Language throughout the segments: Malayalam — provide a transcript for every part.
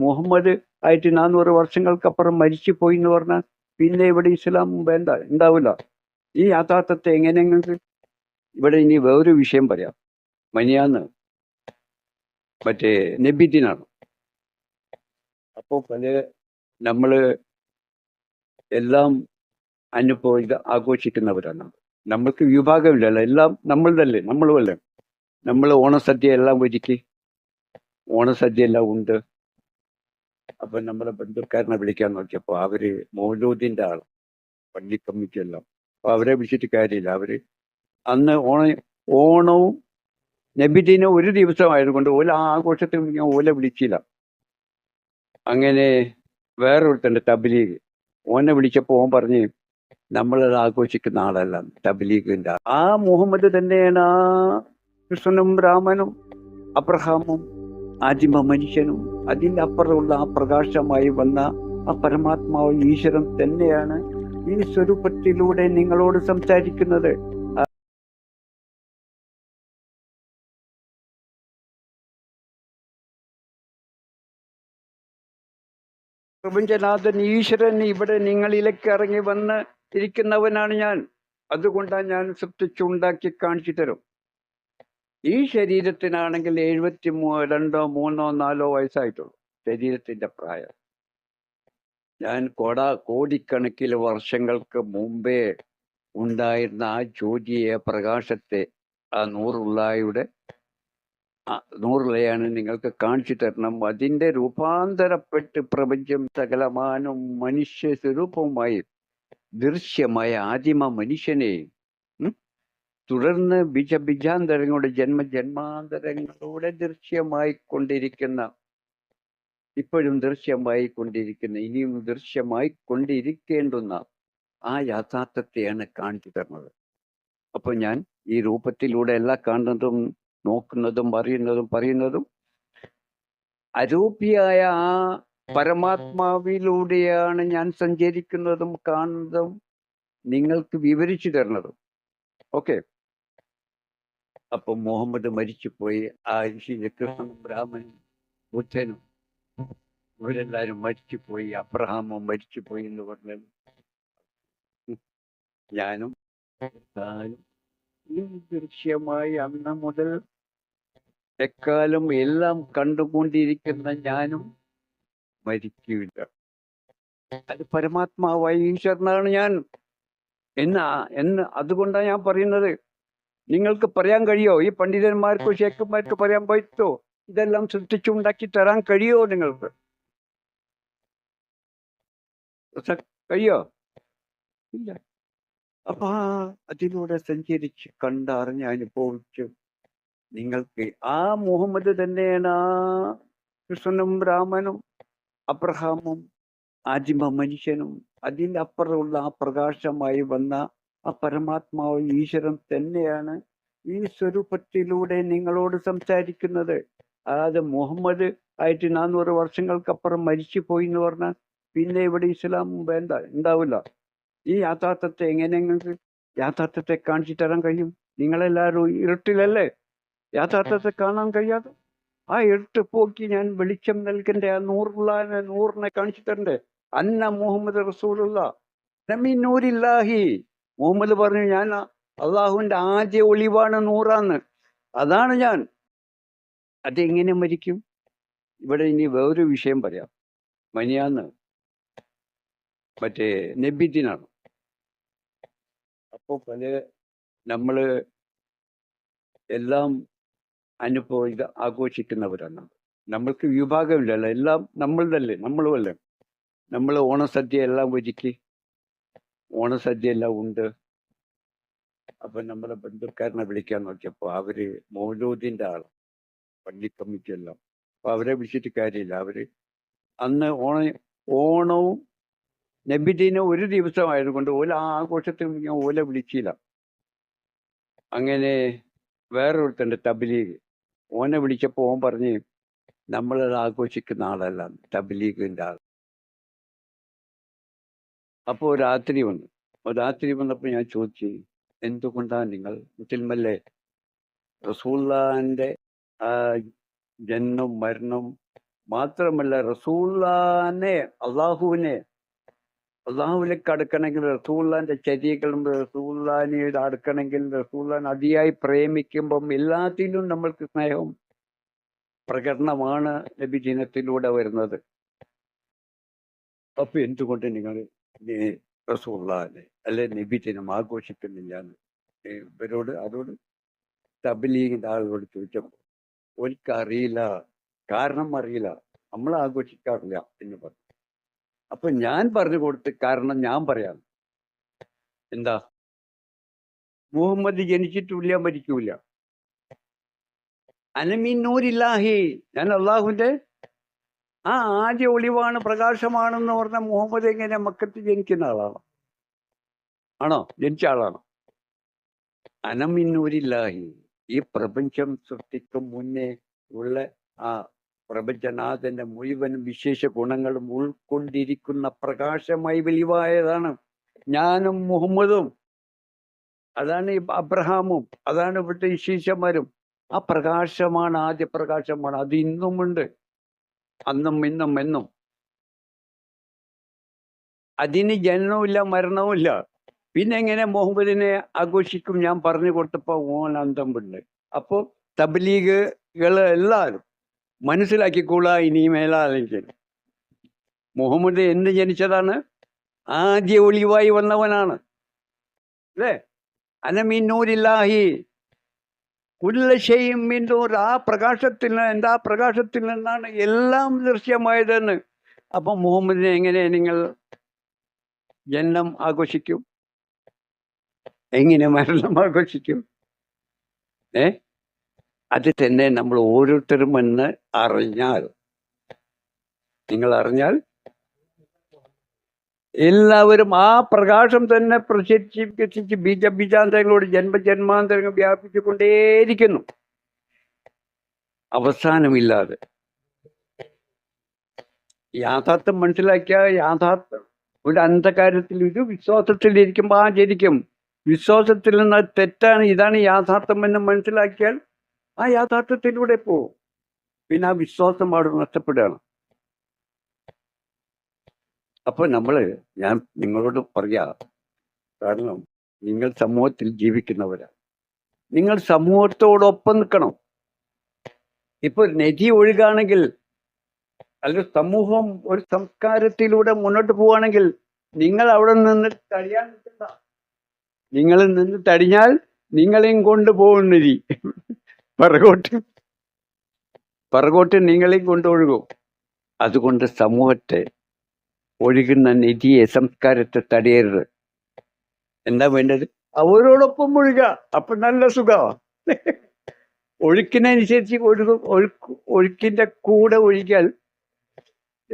മുഹമ്മദ് ആയിട്ട് നാനൂറ് വർഷങ്ങൾക്കപ്പുറം മരിച്ചു പോയി എന്ന് പറഞ്ഞാൽ പിന്നെ ഇവിടെ ഇസ്ലാം വേണ്ട ഉണ്ടാവില്ല. ഈ യാഥാർത്ഥ്യത്തെ എങ്ങനെയെങ്കിലും ഇവിടെ ഇനി വേറൊരു വിഷയം പറയാം. മനിയാന്ന്. മറ്റേ നബിദിനാണ്. അപ്പോൾ പല നമ്മൾ എല്ലാം അനുഭവം ഇത് ആഘോഷിക്കുന്നവരാണ്. നമ്മൾക്ക് വിഭാഗമില്ലല്ലോ. എല്ലാം നമ്മളതല്ലേ നമ്മളുമല്ലേ? നമ്മൾ ഓണസദ്യ എല്ലാം ഒരുക്കി. ഓണസദ്യ എല്ലാം ഉണ്ട്. അപ്പൊ നമ്മളെ ബന്ധുക്കാരനെ വിളിക്കാൻ നോക്കിയപ്പോ അവർ മൗലൂദിന്റെ ആൾ. പള്ളി കമ്മിറ്റി എല്ലാം. അപ്പൊ അവരെ വിളിച്ചിട്ട് കാര്യമില്ല. അവർ അന്ന് ഓണ ഓണവും നബിദിനും ഒരു ദിവസമായതുകൊണ്ട് ഓല ആഘോഷത്തിൽ ഞാൻ ഓല വിളിച്ചില്ല. അങ്ങനെ വേറൊരുത്തണ്ട് തബ്ലീഗ്. ഓനെ വിളിച്ചപ്പോ ഓൻ പറഞ്ഞ് നമ്മളത് ആഘോഷിക്കുന്ന ആളല്ല. തബ്ലീഗിന്റെ ആ മുഹമ്മദ് തന്നെയാണ് ആ കൃഷ്ണനും രാമനും അബ്രഹാമും ആദിമ മനുഷ്യനും അതിന്റെ അപ്പുറമുള്ള ആ പ്രകാശമായി വന്ന ആ പരമാത്മാവ് ഈശ്വരൻ തന്നെയാണ് ഈ സ്വരൂപത്തിലൂടെ നിങ്ങളോട് സംസാരിക്കുന്നത്. പ്രപഞ്ചനാഥൻ ഈശ്വരൻ ഇവിടെ നിങ്ങളിലേക്ക് ഇറങ്ങി വന്ന് ഇരിക്കുന്നവനാണ് ഞാൻ. അതുകൊണ്ടാണ് ഞാൻ സൃഷ്ടിച്ചുണ്ടാക്കി കാണിച്ചു തരും. ഈ ശരീരത്തിനാണെങ്കിൽ എഴുപത്തി മൂ രണ്ടോ മൂന്നോ നാലോ വയസ്സായിട്ടുള്ളൂ ശരീരത്തിന്റെ പ്രായം. ഞാൻ കോടാ കോടിക്കണക്കിന് വർഷങ്ങൾക്ക് മുമ്പേ ഉണ്ടായിരുന്ന ആ ജ്യോതിയെ പ്രകാശത്തെ ആ നൂറുള്ളായുടെ നൂറുള്ളയാണ് നിങ്ങൾക്ക് കാണിച്ചു തരണം. അതിന്റെ രൂപാന്തരപ്പെട്ട് പ്രപഞ്ചം സകലമാനും മനുഷ്യ സ്വരൂപവുമായി ദൃശ്യമായ ആദിമ മനുഷ്യനെയും തുടർന്ന് ബിജ ബിജാന്തരങ്ങളുടെ ജന്മ ജന്മാന്തരങ്ങളുടെ ദൃശ്യമായി കൊണ്ടിരിക്കുന്ന ഇപ്പോഴും ദൃശ്യമായി കൊണ്ടിരിക്കുന്ന ഇനിയും ദൃശ്യമായി കൊണ്ടിരിക്കേണ്ടുന്ന ആ യാഥാർത്ഥ്യത്തെയാണ് കാണിച്ചു തരുന്നത് അപ്പൊ ഞാൻ ഈ രൂപത്തിലൂടെ എല്ലാം കാണുന്നതും നോക്കുന്നതും അറിയുന്നതും പറയുന്നതും അരൂപിയായ ആ പരമാത്മാവിലൂടെയാണ് ഞാൻ സഞ്ചരിക്കുന്നതും കാണുന്നതും നിങ്ങൾക്ക് വിവരിച്ചു തരുന്നതും. ഓക്കെ. അപ്പൊ മുഹമ്മദ് മരിച്ചുപോയി. ആ ശ്രീകൃഷ്ണനും രാമനും ബുദ്ധനും ഇവരെല്ലാരും മരിച്ചുപോയി. അബ്രഹാമും മരിച്ചുപോയി എന്ന് പറഞ്ഞത് ഞാനും ദൃശ്യമായി അന്ന് മുതൽ എക്കാലം എല്ലാം കണ്ടുകൊണ്ടിരിക്കുന്ന ഞാനും മരിക്കില്ല അത് പരമാത്മാവായി ഈശ്വരനാണ് ഞാൻ. എന്നാ എന്ന് അതുകൊണ്ടാണ് ഞാൻ പറയുന്നത്. നിങ്ങൾക്ക് പറയാൻ കഴിയോ? ഈ പണ്ഡിതന്മാർക്കോ ഷേഖന്മാർക്കോ പറയാൻ പറ്റോ? ഇതെല്ലാം സൃഷ്ടിച്ചുണ്ടാക്കി തരാൻ കഴിയോ നിങ്ങൾക്ക്? കഴിയോ? ഇല്ല. അപ്പൊ അതിലൂടെ സഞ്ചരിച്ച് കണ്ടറിഞ്ഞ് അനുഭവിച്ചു നിങ്ങൾക്ക് ആ മുഹമ്മദ് തന്നെയാണ് ആ കൃഷ്ണനും രാമനും അബ്രഹാമും ആദിമ മനുഷ്യനും. അതിന്റെ അപ്പുറമുള്ള ആ പ്രകാശമായി വന്ന ആ പരമാത്മാവ് ഈശ്വരൻ തന്നെയാണ് ഈ സ്വരൂപത്തിലൂടെ നിങ്ങളോട് സംസാരിക്കുന്നത്. അതായത് മുഹമ്മദ് ആയിട്ട് നാനൂറ് വർഷങ്ങൾക്കപ്പുറം മരിച്ചു പോയി എന്ന് പറഞ്ഞാൽ പിന്നെ ഇവിടെ ഇസ്ലാം വേണ്ട ഉണ്ടാവില്ല. ഈ യാഥാർത്ഥ്യത്തെ എങ്ങനെ നിങ്ങൾക്ക് യാഥാർത്ഥ്യത്തെ കാണിച്ചു തരാൻ കഴിയും? നിങ്ങളെല്ലാവരും ഇരുട്ടിലല്ലേ? യാഥാർത്ഥ്യത്തെ കാണാൻ കഴിയാതെ? ആ ഇരുട്ട് പോക്കി ഞാൻ വെളിച്ചം നൽകണ്ടേ? ആ നൂറുള്ള നൂറിനെ കാണിച്ചു തരണ്ടേ? അന്ന മുഹമ്മദ് റസൂലുള്ള. നമി നൂരില്ലാഹി. മുഹമ്മദ് പറഞ്ഞു ഞാൻ അള്ളാഹുവിന്റെ ആദ്യ ഒളിവാണ് നൂറാന്ന്. അതാണ് ഞാൻ. അതെങ്ങനെ മരിക്കും? ഇവിടെ ഇനി വേറൊരു വിഷയം പറയാം. മനിയാന്ന്. മറ്റേ നബിദിനാണ്. അപ്പോൾ പല നമ്മൾ എല്ലാം അനുഭവിത ആഘോഷിക്കുന്നവരാണ്. നമ്മൾക്ക് വിഭാഗമില്ലല്ലോ. എല്ലാം നമ്മളതല്ലേ നമ്മളുമല്ലേ നമ്മൾ ഓണസദ്യ എല്ലാം ഒരുക്കി. ഓണസദ്യ എല്ലാം ഉണ്ട്. അപ്പൊ നമ്മളെ ബന്ധുക്കാരനെ വിളിക്കാൻ നോക്കിയപ്പോ അവർ മൗലൂദിന്റെ ആൾ പള്ളി കമ്മിറ്റി എല്ലാം അപ്പൊ അവരെ വിളിച്ചിട്ട് കാര്യമില്ല. അവർ അന്ന് ഓണ ഓണവും നബിദിനും ഒരു ദിവസമായതുകൊണ്ട് ഓല ആ ആഘോഷത്തിൽ ഞാൻ ഓല വിളിച്ചില്ല. അങ്ങനെ വേറൊരുത്തന്റെ തബ്ലീഗ് ഓനെ വിളിച്ചപ്പോൾ ഓൻ പറഞ്ഞ് നമ്മളത് ആഘോഷിക്കുന്ന ആളല്ല തബ്ലീഗിന്റെ ആൾ അപ്പോ രാത്രി വന്നു. രാത്രി വന്നപ്പോൾ ഞാൻ ചോദിച്ചു എന്തുകൊണ്ടാണ് നിങ്ങൾ മുസ്ലിമല്ലേ റസൂള്ളാന്റെ ആ ജനനം മരണം മാത്രമല്ല റസൂല്ലാനെ അള്ളാഹുവിനെ അള്ളാഹുവിലേക്ക് അടുക്കണമെങ്കിൽ റസൂല്ലാന്റെ ചര്യകളും റസൂല്ലാനെ അടുക്കണമെങ്കിൽ റസൂല്ലാൻ അതിയായി പ്രേമിക്കുമ്പം എല്ലാത്തിലും നമ്മൾക്ക് സ്നേഹം പ്രകടനമാണ് നബി ദിനത്തിലൂടെ വരുന്നത്. അപ്പൊ എന്തുകൊണ്ട് നിങ്ങൾ റസൂള്ളാനെ അല്ലെ നബി ദിനം ആഘോഷിക്കുന്നില്ല എന്ന് ഇവരോട് അതോട് തബലീഗിന്റെ ആളുകളോട് ചോദിച്ചപ്പോൾ ഒരിക്കറിയില്ല കാരണം അറിയില്ല. നമ്മൾ ആഘോഷിക്കാറില്ല എന്ന് പറഞ്ഞു. അപ്പൊ ഞാൻ പറഞ്ഞു കൊടുത്ത് കാരണം ഞാൻ പറയാം. എന്താ? മുഹമ്മദ് ജനിച്ചിട്ടില്ല മരിക്കൂല. അനമിന്നൂരില്ലാഹി ഞാൻ അള്ളാഹുവിന്റെ ആ ആദ്യ ഒളിവാണ് പ്രകാശമാണെന്ന് പറഞ്ഞ മുഹമ്മദ് എങ്ങനെ മക്കത്ത് ജനിക്കുന്ന ആളാണോ? ആണോ? ജനിച്ച ആളാണോ? അനമിന്നൂരില്ലാഹി. ഈ പ്രപഞ്ചം സൃഷ്ടിക്കും മുന്നേ ഉള്ള ആ പ്രപഞ്ചനാഥന്റെ മുഴുവൻ വിശേഷ ഗുണങ്ങളും ഉൾക്കൊണ്ടിരിക്കുന്ന പ്രകാശമായി വെളിവായതാണ് ഞാനും മുഹമ്മദും. അതാണ് അബ്രഹാമും അതാണ് ഇവിടുത്തെ ശിഷ്യന്മാരും ആ പ്രകാശമാണ് ആദ്യ പ്രകാശമാണ്. അത് ഇന്നുമുണ്ട്. അന്നും ഇന്നും എന്നും. അതിന് ജനനവുമില്ല മരണവുമില്ല. പിന്നെ എങ്ങനെ മുഹമ്മദിനെ ആഘോഷിക്കും? ഞാൻ പറഞ്ഞു കൊടുത്തപ്പോ ഓൻ അന്തം വിണ്ട് അപ്പോ തബ്ലീഗുകൾ എല്ലാവരും മനസ്സിലാക്കിക്കൂടാ ഇനി മേലാലെങ്കിൽ. മുഹമ്മദ് എന്ന് ജനിച്ചതാണ്? ആദ്യ ഒളിവായി വന്നവനാണ്. അല്ലേ? അനമിന്നൂരില്ലാഹി കുല്ലശയും മിന്നൂർ ആ പ്രകാശത്തിൽ നിന്ന് എന്താ പ്രകാശത്തിൽ നിന്നാണ് എല്ലാം ദൃശ്യമായതെന്ന്. അപ്പം മുഹമ്മദിനെ എങ്ങനെ നിങ്ങൾ ജന്മം ആഘോഷിക്കും? എങ്ങനെ മരണം ആഘോഷിക്കും? ഏ? അത് തന്നെ നമ്മൾ ഓരോരുത്തരും എന്ന് അറിഞ്ഞാൽ നിങ്ങൾ അറിഞ്ഞാൽ എല്ലാവരും ആ പ്രകാശം തന്നെ പ്രസിദ്ധിപ്പിച്ച് ബീജ ബീജാന്തരങ്ങളോട് ജന്മജന്മാന്തരങ്ങൾ വ്യാപിച്ചുകൊണ്ടേയിരിക്കുന്നു അവസാനമില്ലാതെ. യാഥാർത്ഥ്യം മനസ്സിലാക്കിയ യാഥാർത്ഥ്യം. ഒരു അന്ധകാരത്തിൽ ഒരു വിശ്വാസത്തിലിരിക്കുമ്പോൾ ആ ജനിക്കും. വിശ്വാസത്തിൽ നിന്ന് തെറ്റാണ് ഇതാണ് യാഥാർത്ഥ്യം എന്ന് മനസ്സിലാക്കിയാൽ ആ യാഥാർത്ഥ്യത്തിലൂടെ പോവും പിന്നെ ആ വിശ്വാസം അവിടെ നഷ്ടപ്പെടുകയാണ്. അപ്പൊ നമ്മൾ ഞാൻ നിങ്ങളോട് പറയാ കാരണം നിങ്ങൾ സമൂഹത്തിൽ ജീവിക്കുന്നവരാണ് നിങ്ങൾ സമൂഹത്തോടൊപ്പം നിൽക്കണം. ഇപ്പൊ ഒരു നദി ഒഴുകാണെങ്കിൽ അല്ലെങ്കിൽ സമൂഹം ഒരു സംസ്കാരത്തിലൂടെ മുന്നോട്ട് പോവുകയാണെങ്കിൽ നിങ്ങൾ അവിടെ നിന്ന് തടിയാൻ നിൽക്കണ്ട. നിങ്ങൾ നിന്ന് തടിഞ്ഞാൽ നിങ്ങളെയും കൊണ്ടുപോകും നദി പറകോട്ട് പറകോട്ട് നിങ്ങളെയും കൊണ്ടൊഴുകും അതുകൊണ്ട് സമൂഹത്തെ ഒഴുകുന്ന നിധിയെ സംസ്കാരത്തെ തടയരുത്. എന്താ വേണ്ടത്? അവരോടൊപ്പം ഒഴുക. അപ്പൊ നല്ല സുഖമാ. ഒഴുക്കിനനുസരിച്ച് ഒഴുകും. ഒഴുക്ക് ഒഴുക്കിന്റെ കൂടെ ഒഴുകിയാൽ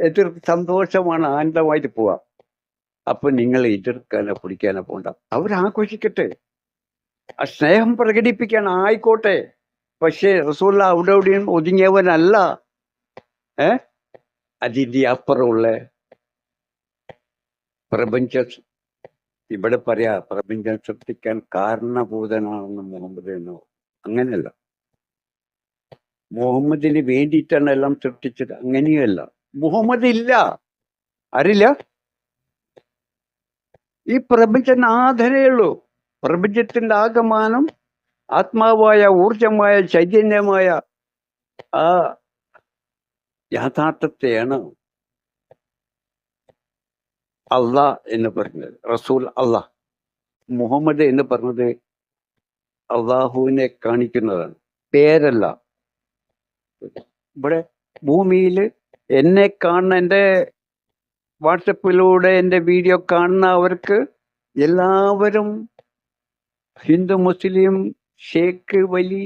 എതിർ സന്തോഷമാണ് ആനന്ദമായിട്ട് പോവാം അപ്പൊ നിങ്ങൾ എതിർക്കാനോ പിടിക്കാനോ പോണ്ട. അവരാഘോഷിക്കട്ടെ. ആ സ്നേഹം പ്രകടിപ്പിക്കാൻ ആയിക്കോട്ടെ. പക്ഷേ റസൂള്ള അവിടെ എവിടെയും ഒതുങ്ങിയവനല്ല. ഏ? അതിന്റെ അപ്പുറമുള്ള പ്രപഞ്ച ഇവിടെ പറയാ പ്രപഞ്ചം സൃഷ്ടിക്കാൻ കാരണഭൂതനാണെന്ന് മുഹമ്മദ് എന്നോ അങ്ങനെയല്ല. മുഹമ്മദിന് വേണ്ടിയിട്ടാണ് എല്ലാം സൃഷ്ടിച്ചത്. അങ്ങനെയല്ല. മുഹമ്മദ് ഇല്ല. അറിയില്ല ഈ പ്രപഞ്ചനാഥനേ ഉള്ളൂ. പ്രപഞ്ചത്തിന്റെ ആകമാനം ആത്മാവായ ഊർജമായ ചൈതന്യമായ ആ യാഥാർത്ഥ്യത്തെയാണ് അള്ളാ എന്ന് പറഞ്ഞത് റസൂൽ അള്ളാ മുഹമ്മദ് എന്ന് പറഞ്ഞത് അള്ളാഹുവിനെ കാണിക്കുന്നതാണ്. പേരല്ല. ഇവിടെ ഭൂമിയിൽ എന്നെ കാണുന്ന എന്റെ വാട്സപ്പിലൂടെ എന്റെ വീഡിയോ കാണുന്ന അവർക്ക് എല്ലാവരും ഹിന്ദു മുസ്ലിം ഷേഖ് വലി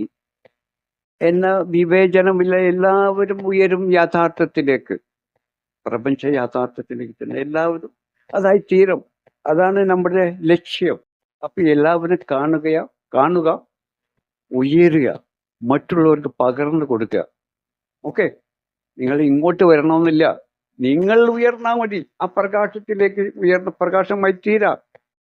എന്ന വിവേചനമില്ല. എല്ലാവരും ഉയരും യാഥാർത്ഥ്യത്തിലേക്ക് പ്രപഞ്ച യാഥാർത്ഥ്യത്തിലേക്ക് തന്നെ എല്ലാവരും അതായി തീരും അതാണ് നമ്മുടെ ലക്ഷ്യം. അപ്പൊ എല്ലാവരും കാണുകയാ കാണുക ഉയരുക മറ്റുള്ളവർക്ക് പകർന്നു കൊടുക്കുക. ഓക്കെ? നിങ്ങൾ ഇങ്ങോട്ട് വരണമെന്നില്ല. നിങ്ങൾ ഉയർന്നാൽ മതി. ആ പ്രകാശത്തിലേക്ക് ഉയർന്ന പ്രകാശമായി തീരാ.